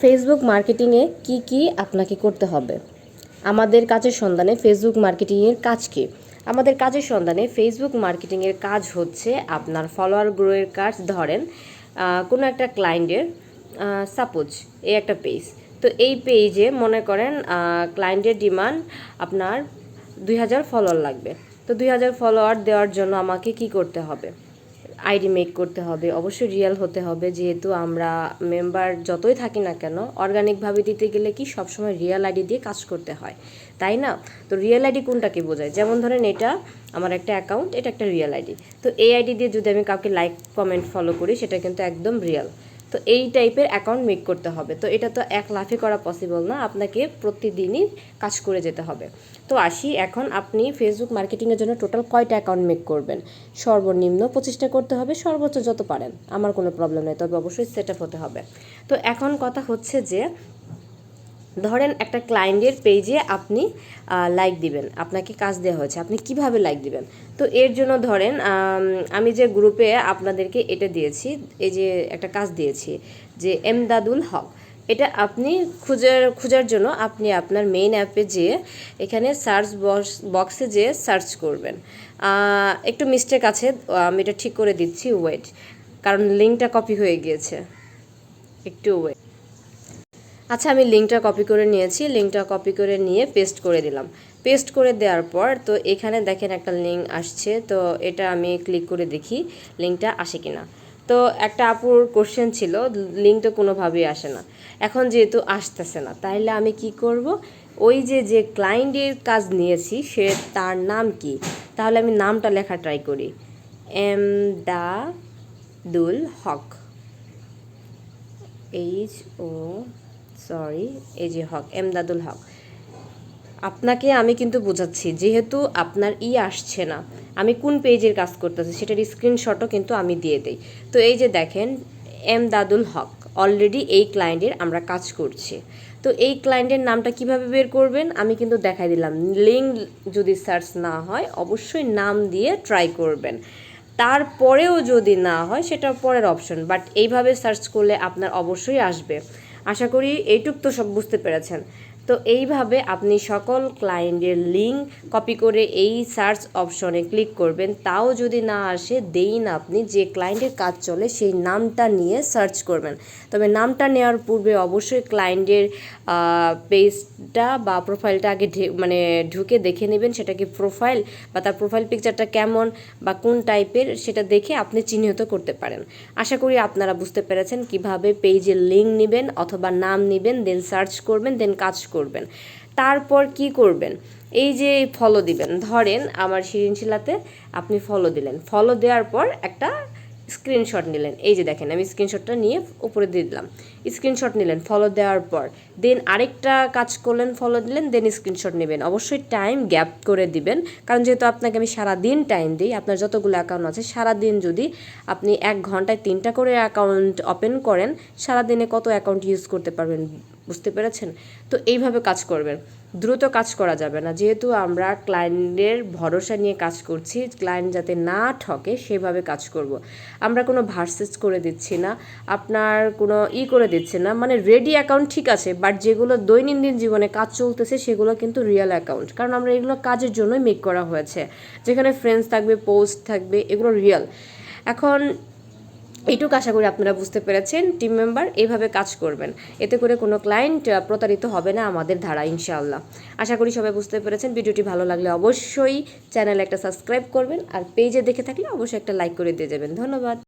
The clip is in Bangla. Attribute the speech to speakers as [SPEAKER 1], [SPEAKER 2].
[SPEAKER 1] ফেসবুক মার্কেটিংয়ে কি কি আপনাকে করতে হবে? আমাদের কাজের সন্ধানে ফেসবুক মার্কেটিংয়ের কাজ কি? আমাদের কাজের সন্ধানে ফেসবুক মার্কেটিংয়ের কাজ হচ্ছে আপনার ফলোয়ার গ্রোয়ের কাজ ধরেন কোনো একটা ক্লায়েন্টের সাপোজ এই একটা পেজ তো এই পেজে মনে করেন ক্লায়েন্টের ডিমান্ড আপনার দুই হাজার ফলোয়ার লাগবে। তো দুই হাজার ফলোয়ার দেওয়ার জন্য আমাকে কি করতে হবে? আইডি মেক করতে হবে, অবশ্যই রিয়েল হতে হবে। যেহেতু আমরা মেম্বার যতই থাকি না কেন, অর্গানিকভাবে দিতে গেলে কি সবসময় রিয়েল আইডি দিয়ে কাজ করতে হয়। তাই না? তো রিয়েল আইডি কোনটাকে বোঝায়? যেমন ধরেন এটা আমার একটা অ্যাকাউন্ট, এটা একটা রিয়েল আইডি। তো এই আইডি দিয়ে যদি আমি কাউকে লাইক, কমেন্ট, ফলো করি, সেটা কিন্তু একদম রিয়েল। তো এই টাইপের অ্যাকাউন্ট মেক করতে হবে। তো এটা তো এক লাফে করা পসিবল না, আপনাকে প্রতিদিনই কাজ করে যেতে হবে। তো আসি, এখন আপনি ফেসবুক মার্কেটিংয়ের জন্য টোটাল কয়টা অ্যাকাউন্ট মেক করবেন? সর্বনিম্ন পঁচিশটা করতে হবে, সর্বোচ্চ যত পারেন। আমার কোনো প্রবলেম নেই, তবে অবশ্যই সেট হতে হবে। তো এখন কথা হচ্ছে যে ধরেন একটা ক্লায়েন্টের পেজে আপনি লাইক দিবেন। আপনাকে কাজ দেওয়া হয়েছে। আপনি কীভাবে লাইক দিবেন? তো এর জন্য ধরেন, আমি যে গ্রুপে আপনাদেরকে এটা দিয়েছি, এই যে একটা কাজ দিয়েছি, যে এমদাদুল হক এটা আপনি খুঁজার, খোঁজার জন্য আপনি আপনার মেইন অ্যাপে যেয়ে এখানে সার্চ বক্স বক্সে যেয়ে সার্চ করবেন। একটু মিস্টেক আছে, আমি এটা ঠিক করে দিচ্ছি ওয়েট কারণ লিঙ্কটা কপি হয়ে গিয়েছে। একটু ওয়েট আচ্ছা আমি লিঙ্কটা কপি করে নিয়েছি। লিঙ্কটা কপি করে নিয়ে পেস্ট করে দিলাম। পেস্ট করে দেওয়ার পর তো এখানে দেখেন একটা লিঙ্ক আসছে। তো এটা আমি ক্লিক করে দেখি লিঙ্কটা আসে কিনা। তো একটা আপুর কোশ্চেন ছিল লিঙ্কটা কোনোভাবেই আসে না। এখন যেহেতু আসতেছে না, তাইলে আমি কি করব? ওই যে যে ক্লায়েন্টের কাজ নিয়েছি, সে তার নাম কি? তাহলে আমি নামটা লেখা ট্রাই করি। এম দা দুল হক। এইচ ও সরি এই যে হক, এমদাদুল হক। আপনাকে আমি কিন্তু বোঝাচ্ছি, যেহেতু আপনার ই আসছে না, আমি কোন পেজের কাজ করতেছি সেটার স্ক্রিনশটও কিন্তু আমি দিয়ে দেই। তো এই যে দেখেন, এমদাদুল হক অলরেডি এই ক্লায়েন্টের আমরা কাজ করছি। তো এই ক্লায়েন্টের নামটা কীভাবে বের করবেন? আমি কিন্তু দেখাই দিলাম। লিঙ্ক যদি সার্চ না হয়, অবশ্যই নাম দিয়ে ট্রাই করবেন। তারপরেও যদি না হয় সেটা পরের অপশন বাট এইভাবে সার্চ করলে আপনার অবশ্যই আসবে। আশা করি এইটুক তো সব বুঝতে পেরেছেন। তো এইভাবে আপনি সকল ক্লায়েন্টের লিঙ্ক কপি করে এই সার্চ অপশনে ক্লিক করবেন। তাও যদি না আসে, দেইন আপনি যে ক্লায়েন্টের কাজ চলে, সেই নামটা নিয়ে সার্চ করবেন। তবে নামটা নেওয়ার পূর্বে অবশ্যই ক্লায়েন্টের পেজটা বা প্রোফাইলটা আগে মানে ঢুকে দেখে নেবেন, সেটা কি প্রোফাইল বা তার প্রোফাইল পিকচারটা কেমন বা কোন টাইপের সেটা দেখে আপনি চিহ্নিত করতে পারেন। আশা করি আপনারা বুঝতে পেরেছেন কীভাবে পেজের লিঙ্ক নেবেন অথবা নাম নেবেন দেন সার্চ করবেন দেন কাজ করবেন তারপর কি করবেন? এই যে ফলো দিবেন। ধরেন আমার শিরিনশিলাতে আপনি ফলো দিলেন। ফলো দেওয়ার পর একটা স্ক্রিনশট নিলেন। এই যে দেখেন, আমি স্ক্রিনশটটা নিয়ে উপরে দিয়ে দিলাম। স্ক্রিনশট নিলেন ফলো দেওয়ার পর। দেন আরেকটা কাজ করলেন ফলো দিলেন দেন স্ক্রিনশট নেবেন। অবশ্যই টাইম গ্যাপ করে দিবেন। কারণ যেহেতু আপনাকে আমি সারা দিন টাইম দিই, আপনার যতগুলো অ্যাকাউন্ট আছে সারা দিন যদি আপনি এক ঘন্টায় তিনটা করে অ্যাকাউন্ট ওপেন করেন সারা দিনে কত অ্যাকাউন্ট ইউজ করতে পারবেন? বুঝতে পেরেছেন? তো এইভাবে কাজ করবেন। দ্রুত কাজ করা যাবে না। যেহেতু আমরা ক্লায়েন্টের ভরসা নিয়ে কাজ করছি ক্লায়েন্ট যাতে না ঠকে সেভাবে কাজ করব। আমরা কোনো ভার্সেস করে দিচ্ছি না, আপনার কোনো ই করে দিচ্ছি না। মানে রেডি অ্যাকাউন্ট ঠিক আছে বাট যেগুলো দৈনন্দিন জীবনে কাজ চলতেছে, সেগুলো কিন্তু রিয়েল অ্যাকাউন্ট কারণ আমরা এগুলো কাজের জন্যই মেক করা হয়েছে। যেখানে ফ্রেন্ডস থাকবে পোস্ট থাকবে, এগুলো রিয়েল এখন এইটুকু আশা করি আপনারা বুঝতে পেরেছেন। টিম মেম্বার এইভাবে কাজ করবেন। এতে করে কোনো ক্লায়েন্ট প্রতারিত হবে না আমাদের ধারা, ইনশাআল্লাহ। আশা করি সবাই বুঝতে পেরেছেন। ভিডিওটি ভালো লাগলে অবশ্যই চ্যানেলে একটা সাবস্ক্রাইব করবেন আর পেজে দেখে থাকলে অবশ্যই একটা লাইক করে দিয়ে যাবেন। ধন্যবাদ।